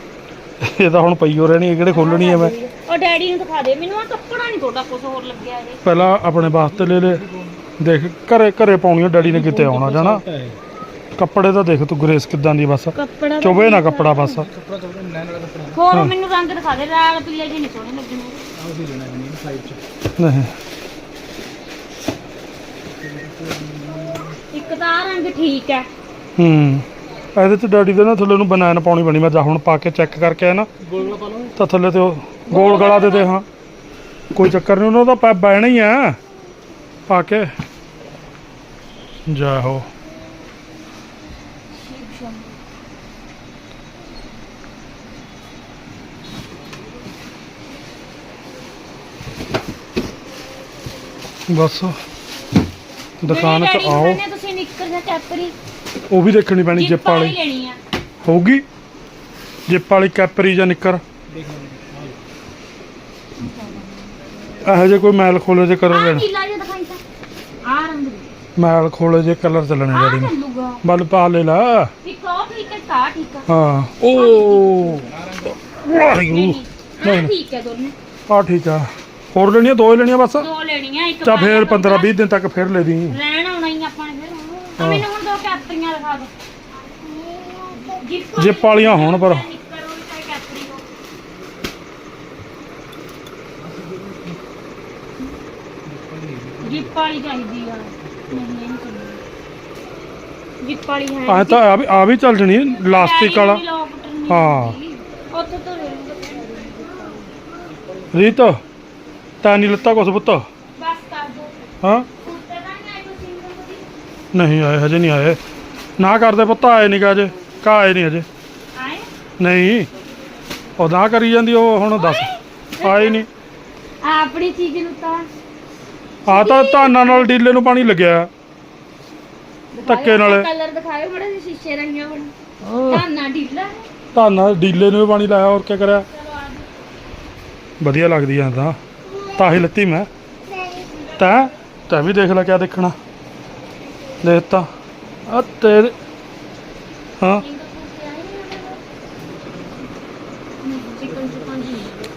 ਇਹ ਤਾਂ ਹੁਣ ਪਈ ਹੋ ਰਹਿਣੀ ਹੈ ਕਿਹੜੇ ਖੋਲਣੀ ਹੈ ਮੈਂ? ਉਹ ਡੈਡੀ ਨੂੰ ਦਿਖਾ ਦੇ ਮੈਨੂੰ ਆ ਕੱਪੜਾ ਨਹੀਂ ਤੁਹਾਡਾ ਕੁਝ ਹੋਰ ਲੱਗਿਆ ਇਹ। ਪਹਿਲਾਂ ਆਪਣੇ ਵਾਸਤੇ ਲੈ ਲੈ। ਦੇਖ ਘਰੇ ਘਰੇ ਪਾਉਣੀ ਆ ਡੈਡੀ ਨੇ ਕਿਤੇ ਆਉਣਾ ਜਾਣਾ। ਕੱਪੜੇ ਤਾਂ ਦੇਖ ਤੂੰ ਗ੍ਰੇਸ ਕਿਦਾਂ ਦੀ ਬਸ। ਕੱਪੜਾ ਚੁਬੇ ਨਾ ਕੱਪੜਾ ਬਸ। ਹੋਰ ਮੈਨੂੰ ਰੰਗ ਦਿਖਾ ਦੇ ਲਾਲ ਪੀਲੇ ਜਿਹੇ ਨਹੀਂ ਸੋਹਣੇ ਲੱਗਣੇ ਨਹੀਂ ਇੱਕ ਤਾਂ ਆਹ ਰੰਗ ਠੀਕ ਹੈ। ਹੂੰ। ਇਹਦੇ ਚ ਡੈਡੀ ਦੇ ਨਾ ਥੱਲੇ ਨੂੰ ਬਨਾਨ ਪਾਉਣੀ ਬਣੀ ਮੈਂ ਜਾ ਹੁਣ ਪਾ ਕੇ ਚੈੱਕ ਕਰਕੇ ਆਇਆ ਨਾ। ਤਾਂ ਥੱਲੇ ਤੇ ਉਹ ਗੋਲ ਗਲਾ ਦੇ ਦੇ ਹਾਂ। ਕੋਈ ਚੱਕਰ ਨਹੀਂ ਉਹਨਾਂ ਦਾ ਪੈ ਬਹਿਣਾ ਹੀ ਆ ਪਾ ਕੇ। ਜਾ ਹੋ। ਬਸ। ਦੁਕਾਨ ਨੂੰ ਆਓ। ਤੁਸੀਂ ਨਿੱਕਰ ਜਾਂ ਕੈਪਰੀ? ਉਹ ਵੀ ਦੇਖਣੀ ਪੈਣੀ ਜਿੱਪ ਵਾਲੀ। ਲੈਣੀ ਆ। ਹੋਊਗੀ? ਜਿੱਪ ਵਾਲੀ ਕੈਪਰੀ ਜਾਂ ਨਿੱਕਰ? ਇਹੋ ਜਿਹੇ ਕੋਈ ਮੈਲ ਖੋਲੇ ਜੇ ਕਲਰ ਲੈਣੇ। ਨੀਲਾ ਜਿਹਾ ਦਿਖਾਈ ਤਾਂ। ਰੰਗ। ਮੈਲ ਖੋਲੇ ਜੇ ਕਲਰ ਚੱਲਣੇ ਡੈਡੀ ਨੇ। ਚੱਲੂਗਾ। ਬਲ ਪਾ ਲੈ ਲਾ। ਇੱਕ ਉਹ ਠੀਕ ਹੈ ਕਾ ਠੀਕ ਆ। ਹਾਂ। ਓ। ਵਾਹਿਗੁਰੂ ਨਹੀਂ। ਨਹੀਂ। ਆਹ ਠੀਕ ਹੈ ਦੋਨੇ। ਆ ਠੀਕ ਆ। ਹੋਰ ਲੈਣੀਆਂ ਦੋ ਹੀ ਲੈਣੀਆਂ ਬਸ। ਦੋ ਲੈਣੀਆਂ ਇੱਕ ਚਾ ਫੇਰ ਬਾਹਰ 15 20 ਦਿਨ ਤੱਕ ਫੇਰ ਲੈ ਦੀ ਰਹਿਣ ਆਉਣਾ ਹੀ ਆਪਾਂ ਨੇ ਫਿਰ। ਆ। ਮੈਨੂੰ ਹੁਣ ਦੋ ਕੈਪਰੀਆਂ ਦਿਖਾ ਦੋ। ਜਿੱਪ ਜਿੱਪ ਵਾਲੀਆਂ ਹੋਣ ਪਰ। ਜਿੱਪ ਵਾਲੀ ਚਾਹੀਦੀ ਆ। ਨਹੀਂ ਇਹ ਨਹੀਂ ਚੱਲਦੀ ਜਿੱਪ ਵਾਲੀ ਹੈ ਆ ਤਾਂ ਆ ਵੀ ਆ ਵੀ ਚੱਲ ਜਣੀ ਲਾਸਟਿਕ ਵਾਲਾ। ਹਾਂ। ਉੱਥੇ ਤੋਂ। ਰੀਤ। ਤਾਂ ਨਹੀਂ ਲੱਤਾ ਕੁਛ ਪੁੱਤ? ਬਸ ਕਰ ਦੋ। ਹਾਂ? ਕੁੱਤੇ ਤਾਂ ਨਹੀਂ ਆਏ ਕੋਈ ਸਿੰਗਲ ਨਹੀਂ ਆਏ ਹਜੇ ਨਹੀਂ ਆਏ। ਨਾ ਕਰਦੇ ਪੁੱਤ ਆਏ ਨਹੀਂ ਗਾ ਅਜੇ ਕਾ ਆਏ ਨਹੀਂ ਹਜੇ? ਆਏ? ਨਹੀਂ। ਉਹ ਨਾ ਕਰੀ ਜਾਂਦੀ ਉਹ ਹੁਣ ਦੱਸ। ਆਏ ਨਹੀਂ ਆਪਣੀ ਚੀਜ਼ ਨੂੰ ਤਾਂ। ਆ ਤਾਂ ਧਾਨਾਂ ਨਾਲ ਡੀਲੇ ਨੂੰ ਪਾਣੀ ਲੱਗਿਆ। ਧੱਕੇ ਨਾਲ। ਕਲਰ ਦਿਖਾਇਓ ਬੜੇ ਸ਼ੀਸ਼ੇ ਰੰਗੀਆਂ ਬਣ ਧਾਨਾ ਢੀਲਾ ਹੈ। ਧਾਨਾਂ ਡੀਲੇ ਨੂੰ ਵੀ ਪਾਣੀ ਲਾਇਆ ਹੋਰ ਕੀ ਕਰਿਆ? ਚਲੋ ਆ ਜਾਓ। ਵਧੀਆ ਲੱਗਦੀ ਆ ਤਾਂ। ਤਾਂ ਹੀ ਲੱਤੀ ਮੈਂ। ਤੈਂ ਤੈਂ ਵੀ ਦੇਖ ਲੈ ਕਿਆ ਦੇਖਣਾ। ਦੇਖ ਤਾਂ। ਆ ਤੇਰੇ ਹਾਂ।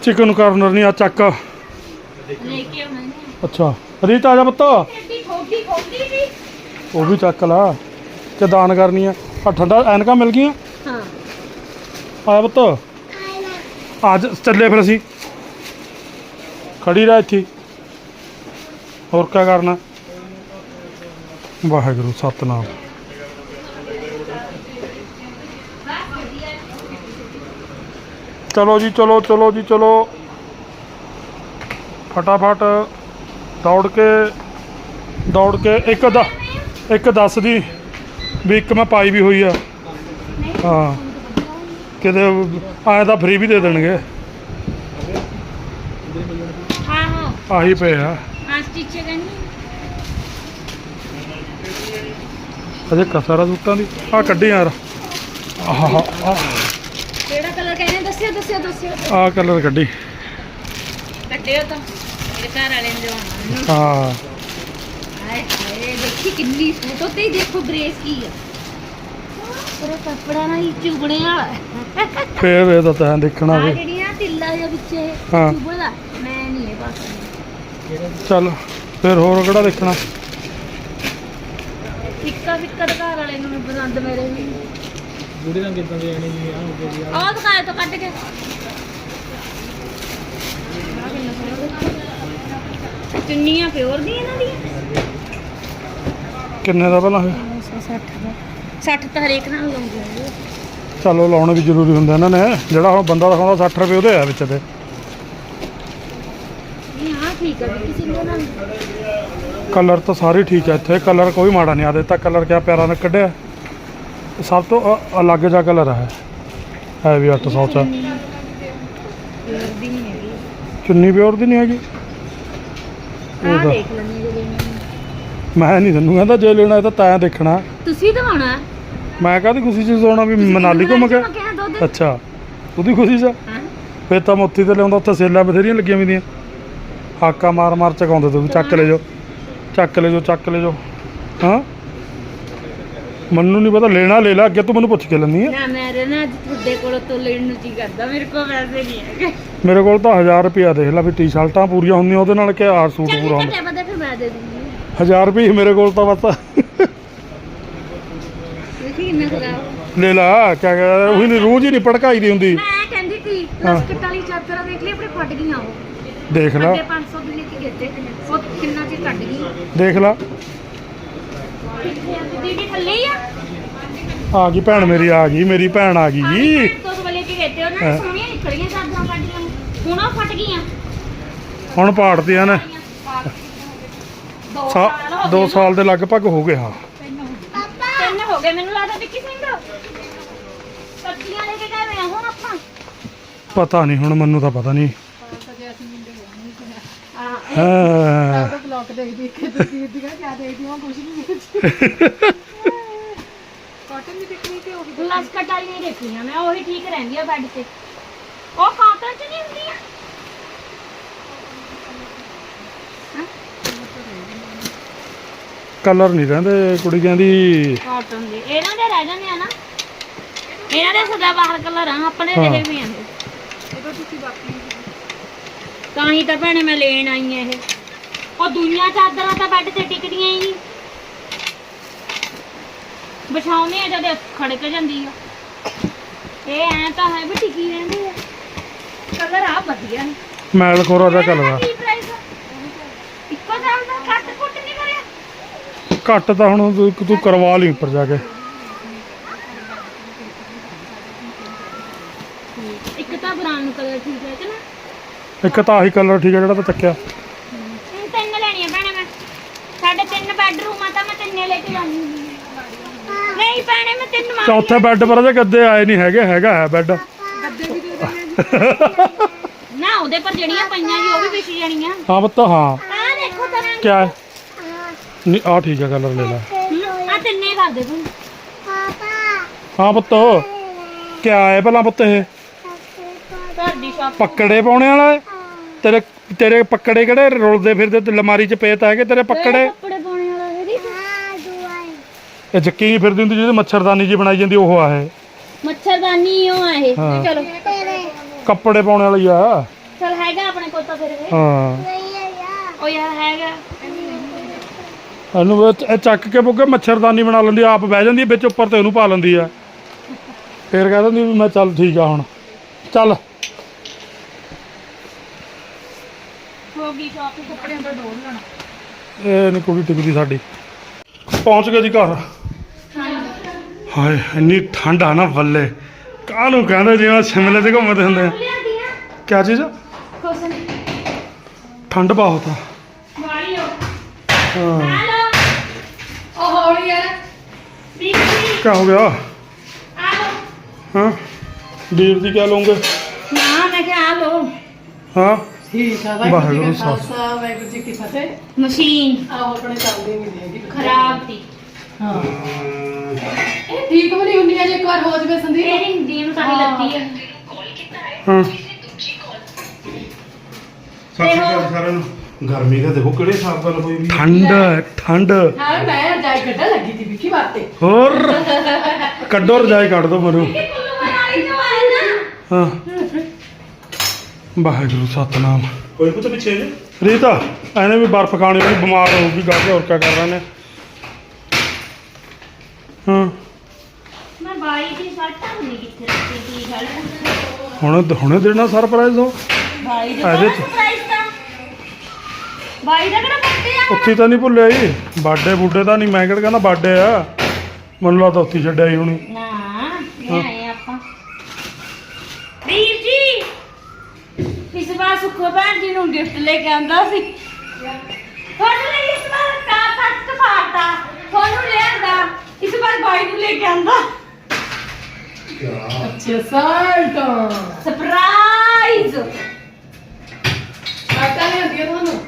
ਚਿਕਨ ਕਾਰਨਰ ਨਹੀਂ ਆ ਚੱਕ। ਲੈ ਕੇ ਆਉਣਾ ਨੇ ਅੱਛਾ। ਰੀਤ ਆ ਜਾ ਪੁੱਤ। ਉਹ ਵੀ ਚੱਕ ਲਾ। ਕਿ ਦਾਨ ਕਰਨੀ ਆ। ਆ ਠੰਡਾ ਐਨਕਾਂ ਮਿਲ ਗਈਆਂ? ਹਾਂ। ਆ ਪੁੱਤ। ਅੱਜ ਚੱਲੇ ਫਿਰ ਅਸੀਂ। ਖੜੀ ਰਹਿ ਇੱਥੇ। ਹੋਰ ਕੀ ਕਰਨਾ? ਵਾਹਿਗੁਰੂ, ਸਤਨਾਮ। ਚਲੋ ਜੀ, ਚਲੋ ਚਲੋ ਜੀ, ਚਲੋ। ਫਟਾਫਟ ਦੌੜ ਕੇ ਦੌੜ ਕੇ ਇੱਕ ਦਾ, ਇੱਕ ਦੱਸ ਦੀ ਵੀ ਇੱਕ ਮੈਂ ਪਾਈ ਵੀ ਹੋਈ ਆ। ਹਾਂ। ਕਿਤੇ ਆਏ ਤਾਂ ਫ੍ਰੀ ਵੀ ਦੇ ਦੇਣਗੇ ਹਾਂ ਹਾਂ ਆਹੀ ਪਏ ਆ। ਆ ਸਟਿਚ ਕਰਨੀ ਅਜੇ ਕਸਰਾ ਸੂਟਾਂ ਦੀ। ਆ ਕੱਢੀ ਯਾਰ। ਆਹ ਕਿਹੜਾ ਕਲਰ ਕਹਿੰਦੇ ਦੱਸਿਓ ਦੱਸਿਓ ਦੱਸਿਓ। ਆ ਕਲਰ ਕੱਢੀ। ਕੱਟਿਓ ਤਾਂ। ਮੇਰੇ ਘਰ ਵਾਲੇ ਨੇ ਦਿਵਾਉਣਾ ਹਾਂ। ਹਾਏ ਹਾਏ ਦੇਖੀ ਕਿੰਨੀ ਫੋਟੋ ਤੇ ਹੀ ਦੇਖੋ ਗ੍ਰੇਸ ਕੀ ਆ। ਪਰ ਕੱਪੜਾ ਨਾ ਹੀ ਚੁਗਣੇ ਵਾਲਾ ਹੈ। ਫੇਰ ਇਹ ਤਾਂ ਤੈਂ ਦੇਖਣਾ ਆ ਵੀ ਜਿਹੜੀਆਂ ਤਿੱਲਾ ਦੇ ਵਿੱਚ ਇਹ ਹਾਂ। ਚੁਗਦਾ ਮੈਂ ਨਹੀਂ ਇਹ ਬਸ ਚੱਲ ਫੇਰ ਹੋਰ ਕਿਹੜਾ ਦੇਖਣਾ? ਫਿੱਕਾ ਫਿੱਕਾ ਤਾਂ ਘਰ ਵਾਲੇ ਨੂੰ ਨੀ ਪਸੰਦ ਮੇਰੇ ਵੀ। ਗੂੜੀ ਰੰਗ ਕਿਦਾਂ ਦੇ ਆਣੇ ਜੀ ਆ ਹੋ ਗਏ ਜੀ ਆਹ ਦਿਖਾਏ ਤਾਂ ਕੱਢ ਕੇ। ਚੁੰਨੀਆਂ ਪਿਓਰ ਦੀਆਂ ਇਹਨਾਂ ਦੀਆਂ? ਕਿੰਨੇ ਦਾ ਭਲਾ ਇਹ 60 ਦਾ। 60 ਤਾਂ ਹਰੇਕ ਨਾਲ ਲਾਉਂਦੇ ਆ। ਚਲੋ ਲਾਉਣੇ ਵੀ ਜ਼ਰੂਰੀ ਹੁੰਦੇ ਇਹਨਾਂ ਨੇ। ਜਿਹੜਾ ਹੁਣ ਬੰਦਾ ਦਿਖਾਉਂਦਾ 60 ਰੁਪਏ ਉਹਦੇ ਆ ਵਿੱਚ ਤੇ। ਹਾਂ ਕਲਰ ਤਾਂ ਸਾਰੇ ਠੀਕ ਹੈ ਇੱਥੇ। ਕਲਰ ਕੋਈ ਮਾੜਾ ਨਹੀਂ ਆ ਦਿੱਤਾ ਕਲਰ ਕਿਆ ਪਿਆਰਾ ਨੇ ਕੱਢਿਆ। ਸਭ ਤੋਂ ਅ- ਅਲੱਗ ਜਿਹਾ ਕਲਰ ਹੈ ਹੈ ਵੀ 800 ਚ ਨਹੀਂ ਹੈਗੀ ਚੁੰਨੀ ਪਿਓਰ ਦੀ ਨਹੀਂ ਹੈਗੀ? ਆਹ ਉਹਦਾ। ਦੇਖ ਲੈਣੀ ਜੇ ਲੈਣੀ ਮੈਂ ਨਹੀਂ ਤੈਨੂੰ ਕਹਿੰਦਾ ਜੇ ਲੈਣਾ ਇਹ ਤਾਂ ਤੈਂ ਦੇਖਣਾ। ਤੁਸੀਂ ਦਵਾਉਣਾ ਮੈਂ ਕਾਹਦੀ ਖੁਸ਼ੀ ਚ ਸੋਣਾ ਵੀ ਮਨਾਲੀ ਘੁੰਮ ਕੇ? ਦੁੱਧ? ਅੱਛਾ। ਉਹਦੀ ਖੁਸ਼ੀ ਚ ਹਾਂ? ਫੇਰ ਤਾਂ ਮੈਂ ਉੱਥੇ ਤੇ ਲਿਆਉਂਦਾ ਉੱਥੇ ਸੇਲਾਂ ਬਥੇਰੀਆਂ ਲੱਗੀਆਂ ਵੀਆਂ ਹਾਕਾ ਮਾਰ ਮਾਰ ਚਕਾਉਂਦੇ ਤੂੰ ਵੀ ਚੱਕ ਲੈ ਜੋ। ਚੱਕ ਲੈ ਜੋ ਚੱਕ ਲੈ ਜੋ। ਹਾਂ? ਮੈਨੂੰ ਨਹੀਂ ਪਤਾ ਲੈਣਾ ਲੈ ਲੈ ਅੱਗੇ ਤੂੰ ਮੈਨੂੰ ਪੁੱਛ ਕੇ ਲੈਂਦੀ ਆ। ਨਾ ਮੇਰੇ ਨਾ ਅੱਜ ਤੁਹਾਡੇ ਕੋਲੋਂ ਤੋਂ ਲੈਣ ਨੂੰ ਜੀ ਕਰਦਾ ਮੇਰੇ ਕੋਲ ਪੈਸੇ ਨਹੀਂ ਹੈਗੇ। ਮੇਰੇ ਕੋਲ ਤਾਂ 1000 ਰੁਪਿਆ ਦੇਖ ਲੈ ਵੀ ਟੀ-ਸ਼ਰਟਾਂ ਪੂਰੀਆਂ ਹੁੰਦੀਆਂ ਉਹਦੇ ਨਾਲ ਕਿ ਆਰ ਸੂਟ ਚੱਲ ਪੂਰਾ ਹੁੰਦਾ। ਘਟੇ ਬਦੇ ਫਿਰ ਮੈਂ ਦੇ ਦੂੰਗੀ 1000 ਰੁਪਏ ਮੇਰੇ ਕੋਲ ਤਾਂ ਬਸ। ਕਿੰਨਾ ਖਰਾਬ ਲੈ ਲਾ ਕਿਆ ਕਹਿੰਦਾ ਉਹੀ ਨਹੀਂ ਰੋਜ਼ ਹੀ ਨਹੀਂ ਪੜਕਾਈ ਦੀ ਹੁੰਦੀ। ਮੈਂ ਕਹਿੰਦੀ ਸੀ ਹਾਂ। ਵਾਲੀ ਚਾਦਰਾਂ ਦੇਖ ਲਈ ਆਪਣੇ ਫਟ ਗਈਆਂ ਉਹ। ਦੇਖ ਲੈ। ਅੱਗੇ 500 ਉਹ ਕਿੰਨਾ ਚਿਰ ਕੱਢ ਗਈ ਦੇਖ ਲੈ। ਦੀਦੀ ਥੱਲੇ ਹੀ ਆ। ਆ ਗਈ ਭੈਣ ਮੇਰੀ ਆ ਗਈ ਮੇਰੀ ਭੈਣ ਆ ਗਈ। ਜੀ ਤੋਂ ਤੋਂ ਲੈ ਕੇ ਗਏ ਤੇ ਉਹਨਾਂ ਨੇ ਹਾਂ। ਸੋਹਣੀਆਂ ਨਿਕਲੀਆਂ ਚਾਦਰਾਂ ਕੱਢੀਆਂ ਹੁਣ ਉਹ ਫਟ ਗਈਆਂ। ਹੁਣ ਪਾੜਤੀਆਂ ਨੇ। ਦੋ ਸਾਲ ਹੋ 2 ਗਏ ਸਾਲ ਦੇ ਲਗਭਗ ਹੋ ਗਏ ਹਾਂ। ਤਿੰਨ ਹੋ ਗਏ। ਮੈਨੂੰ ਲੱਗਦਾ ਵਿੱਕੀ ਸਿੰਘ। ਕੱਟੀਆਂ ਲੈ ਕੇ ਗਏ ਹੋਏ ਆ ਹੁਣ ਆਪਾਂ। ਪਤਾ ਨਹੀਂ ਹੁਣ ਮੈਨੂੰ ਤਾਂ ਪਤਾ ਨਹੀਂ। ਹਾਂ। ਹਾਂ ਬਲੌਕ ਦੇਖਦੀ ਕਿ ਤੁਸੀਂ ਦੀਗਾ ਕਿਆ ਦੇਖਦੀ ਹਾਂ ਕੁਝ ਨਹੀਂ ਕਾਟਨ ਦੀ ਦਿਖਣੀ ਤੇ ਉਹ ਲਸਕਟ ਵਾਲੀ ਨਹੀਂ ਦੇਖੀਆਂ ਮੈਂ ਉਹੀ ਠੀਕ ਰਹਿੰਦੀ ਆ ਬੈੱਡ ਤੇ। ਉਹ ਕਾਟਨ ਚ ਨਹੀਂ ਹੁੰਦੀ ਆ? ਕਲਰ ਨਹੀਂ ਰਹਿੰਦੇ ਕੁੜੀ ਕਹਿੰਦੀ ਕਾਟਨ ਦੇ। ਇਹਨਾਂ ਦੇ ਰਹਿ ਜਾਂਦੇ ਆ ਨਾ। ਇਹਨਾਂ ਦੇ ਸਦਾ ਬਾਹਰ ਕਲਰ ਆ ਆਪਣੇ। ਰਹੇ ਵੀ ਆ। ਤਾਂ ਹੀ ਤਾਂ ਭੈਣੇ ਮੈਂ ਲੈਣ ਆਈ ਆ ਇਹ। ਉਹ ਦੁਨੀਆ ਚਾਦਰਾਂ ਤਾਂ ਬੈੱਡ ਤੇ ਟਿਕਦੀਆਂ ਹੀ ਨਹੀਂ। ਵਿਛਾਉਨੇ ਆ ਜਦ ਖੜਕ ਜਾਂਦੀ ਆ। ਇਹ ਐ ਤਾਂ ਹੈ ਵੀ ਟਿਕੀ ਰਹਿੰਦੀ ਆ। ਕਲਰ ਆ ਵਧੀਆ ਨੇ। ਮੈਲ ਖੋਰਾ ਦਾ ਕਲਰ ਕੀ ਪ੍ਰਾਈਸ ਇੱਕੋ ਦਾ ਕੱਟ ਕੁੱਟ ਨਹੀਂ ਕਰਿਆ ਘੱਟ ਤਾਂ ਹੁਣ ਤੂੰ ਤੂੰ ਕਰਵਾ ਲਈ ਉੱਪਰ ਜਾ ਕੇ ਇੱਕ ਤਾਂ ਬਰਾਊਨ ਕਲਰ ਠੀਕ ਹੈ ਕਿ ਨਾ ਇੱਕ ਤਾਂ ਆਹੀ ਕਲਰ ਠੀਕ ਹੈ ਜਿਹੜਾ ਤਾਂ ਚੱਕਿਆ। ਹੁਣ ਤਿੰਨ ਲੈਣੀਆਂ ਭੈਣੇ ਮੈਂ। ਸਾਡੇ ਤਿੰਨ ਬੈਡਰੂਮ ਆ ਤਾਂ ਮੈਂ ਤਿੰਨੇ ਲੈ ਕੇ ਜਾਣੀ। ਨਹੀਂ ਭੈਣੇ ਮੈਂ ਤਿੰਨ ਮਾਰ ਚੌਥੇ ਬੈੱਡ ਪਰ ਅਜੇ ਗੱਦੇ ਆਏ ਨਹੀਂ ਹੈਗੇ ਹੈਗਾ ਹੈ ਬੈੱਡ ਨਾ ਉਹਦੇ ਪਰ ਜਿਹੜੀਆਂ ਪਈਆਂ ਜੀ ਉਹ ਵੀ ਵਿਕ ਜਾਣੀਆਂ। ਹਾਂ ਬੱਤ ਹਾਂ। ਆ ਦੇਖੋ ਤਰ੍ਹਾਂ। ਕਿਆ ਹੈ? ਨਹੀਂ ਆ ਠੀਕ ਹੈ ਕਲਰ ਲੈ ਲੈ। ਆ ਤਿੰਨੇ ਕਰ ਦੇ ਤੂੰ। ਹਾਂ ਪੁੱਤ। ਕਿਆ ਹੈ ਭਲਾ ਪੁੱਤ ਇਹ? ਘਰ ਦੀ ਸ਼ਾਪ ਪੱਕੜੇ ਪਾਉਣੇ ਵਾਲਾ ਹੈ? ਤੇਰੇ ਤੇਰੇ ਪੱਕੜੇ ਕਿਹੜੇ ਰੁਲਦੇ ਫਿਰਦੇ ਤੇ ਲਮਾਰੀ 'ਚ ਪਏ ਤਾਂ ਹੈਗੇ ਤੇਰੇ ਪੱਕੜੇ? ਕੱਪੜੇ ਪਾਉਣੇ ਵਾਲਾ ਇਹਦੀ ਇਹ ਜੱਕੀ ਨਹੀਂ ਫਿਰਦੀ ਹੁੰਦੀ ਜਿਹਦੇ ਮੱਛਰਦਾਨੀ ਜੀ ਬਣਾਈ ਜਾਂਦੀ ਉਹ ਆ ਇਹ। ਮੱਛਰਦਾਨੀ ਉਹ ਆ ਇਹ। ਹਾਂ। ਚਲੋ। ਕੱਪੜੇ ਪਾਉਣੇ ਵਾਲੀ ਆ। ਚਲ ਹੈਗਾ ਆਪਣੇ ਕੋਲ ਤਾਂ ਫਿਰ ਇਹ। ਹਾਂ। ਉਹ ਯਾਰ ਹੈਗਾ। ਇਹਨੂੰ ਇਹ- ਇਹ ਚੱਕ ਕੇ ਬੁੱਗੇ ਮੱਛਰਦਾਨੀ ਬਣਾ ਲੈਂਦੀ ਆ, ਆਪ ਬਹਿ ਜਾਂਦੀ ਆ, ਵਿੱਚ ਉੱਪਰ ਤੇ ਉਹਨੂੰ ਪਾ ਲੈਂਦੀ ਆ। ਫੇਰ ਕਹਿ ਦਿੰਦੀ ਵੀ ਮੈਂ ਚੱਲ ਠੀਕ ਆ ਹੁਣ। ਚੱਲ। ਕੱਪੜਿਆਂ ਦਾ ਲੈਣਾ? ਇਹ ਨਹੀਂ ਕੁੜੀ ਟਿਕਦੀ ਸਾਡੀ। ਪਹੁੰਚ ਗਏ ਜੀ ਘਰ। ਹਾਏ ਇੰਨੀ ਠੰਡ ਆ ਨਾ ਬੱਲੇ। ਕਾਹਨੂੰ ਕਹਿੰਦੇ ਜਿਵੇਂ ਸ਼ਿਮਲੇ 'ਚ ਘੁੰਮਦੇ ਹੁੰਦੇ ਆ। ਕਿਆ ਚੀਜ਼। ਠੰਡ ਬਹੁਤ ਆ। ਵਾਲੀ ਹੋ। ਕਿਆ ਹੋ ਗਿਆ? ਹਾਂ। ਵੀਰ ਦੀ ਕਿਆ ਲਓਗੇ? ਨਾ ਮੈਂ ਕਿਹਾ ਆ ਹਾਂ। ਠੀਕ ਆ ਵਾਹਿਗੁਰੂ ਵਾਹਿਗੁਰੂ ਜੀ ਜੀ ਕਾ ਕਾ ਖਾਲਸਾ। ਵਾਹਿਗੁਰੂ ਜੀ ਕੀ ਫਤਿਹ। ਮਸ਼ੀਨ। ਆਹੋ ਆਪਣੇ ਚੱਲਦੀ ਨਹੀਂ ਹੈਗੀ ਖਰਾਬ ਸੀ। ਹਾਂ। ਇਹ ਠੀਕ ਵੀ ਨਹੀਂ ਹੁੰਦੀ ਹੈ ਜੇ ਇੱਕ ਵਾਰ ਹੋ ਜਵੇ ਸੰਦੀਪ। ਇਹ ਨਹੀਂ ਹੁੰਦੀ ਇਹਨੂੰ ਸਾਡੀ ਲੱਤੀ ਹੈ। ਹਾਂ। ਸਤਿ ਸ਼੍ਰੀ ਅਕਾਲ ਸਾਰਿਆਂ ਨੂੰ। ਗਰਮੀ ਦਾ ਦੇਖੋ ਕਿਹੜੇ ਹਿਸਾਬ ਨਾਲ ਹੋਈ ਵੀ ਠੰਡ ਠੰਡ। ਹਾਂ ਮੈਂ ਜਾਈ ਗੱਡਾ ਲੱਗੀ ਸੀ ਵਿੱਕੀ ਵਾਸਤੇ। ਹੋਰ। ਕੱਢੋ ਰਜਾਈ ਕੱਢ ਦੋ ਮੈਨੂੰ ਹਾਂ। ਵਾਹਿਗੁਰੂ ਸਤਨਾਮ। ਕੋਈ ਪੁੱਤ ਪਿੱਛੇ ਜੇ? ਰੀਤਾ ਐਨੇ ਵੀ ਬਰਫ਼ ਖਾਣੀ ਵੀ ਬਿਮਾਰ ਹੋਊਗੀ ਗਾ ਕੇ ਹੋਰ ਕਿਆ ਕਰ ਰਹੇ ਨੇ? ਹਾਂ। ਮੈਂ ਬਾਈ ਦੀ ਸ਼ਰਟਾਂ ਨਹੀਂ ਕਿੱਥੇ ਰੱਖੀ ਟੀ ਸ਼ਰਟ ਹੁਣ ਹੁਣੇ ਦੇਣਾ ਸਰਪ੍ਰਾਈਜ਼ ਹੋ। ਬਾਈ ਦੇ ਇਹਦੇ ਕੋਲ ਚ- ਪ੍ਰਾਈਸ ਤਾਂ ਬਾਈ ਦਾ ਕਿਹੜਾ ਬੱਤੇ ਆ? ਉੱਥੇ ਤਾਂ ਨਹੀਂ ਭੁੱਲਿਆ ਜੀ। ਬਾਡੇ ਬੁੱਡੇ ਤਾਂ ਨਹੀਂ ਮੈਂ ਕਿਹੜਾ ਕਹਿੰਦਾ ਬਾਡੇ ਆ। ਮੈਨੂੰ ਲੱਗਦਾ ਉੱਥੇ ਛੱਡਿਆ ਹੀ ਹੋਣੀ ਨਾ ਲੈ ਆਏ ਆਪਾਂ। ਵੀਰ ਜੀ! ਇਸ ਵਾਰ ਸੁੱਖੋ ਭੈਣ ਜੀ ਨੂੰ ਗਿਫਟ ਲੈ ਕੇ ਆਂਦਾ ਸੀ। ਤੁਹਾਨੂੰ ਲਈ ਇਸ ਵਾਰ ਕਾ ਤੱਕ ਫਾਟਾ ਤੁਹਾਨੂੰ ਲਿਆਂਦਾ। ਇਸ ਵਾਰ ਬਾਈ ਨੂੰ ਲੈ ਕੇ ਆਂਦਾ ਅੱਛਾ ਸਾਲਟ। ਸਰਪ੍ਰਾਈਜ਼ ਆਟਾ ਨਹੀਂ ਹੁੰਦੀ ਤੁਹਾਨੂੰ?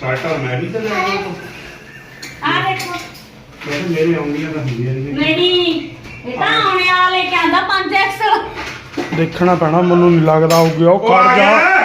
ਸਾਟਾ ਮੈਂ ਵੀ ਤਾਂ ਲਿਆਉਣਾ ਆ ਦੇਖੋ। ਮੈਂ ਮੇਰੇ ਆਉਂਦੀਆਂ ਤਾਂ ਹੁੰਦੀਆਂ ਨਹੀਂ। ਨਹੀਂ ਇਹ ਤਾਂ ਆਉਣੇ ਵਾਲਾ ਲੈ ਕੇ ਆਂਦਾ 5 ਐਕਸਲ ਦੇਖਣਾ ਪੈਣਾ ਮੈਨੂੰ ਨਹੀਂ ਲੱਗਦਾ ਆਊਗੀ ਉਹ ਖੜ ਜਾ।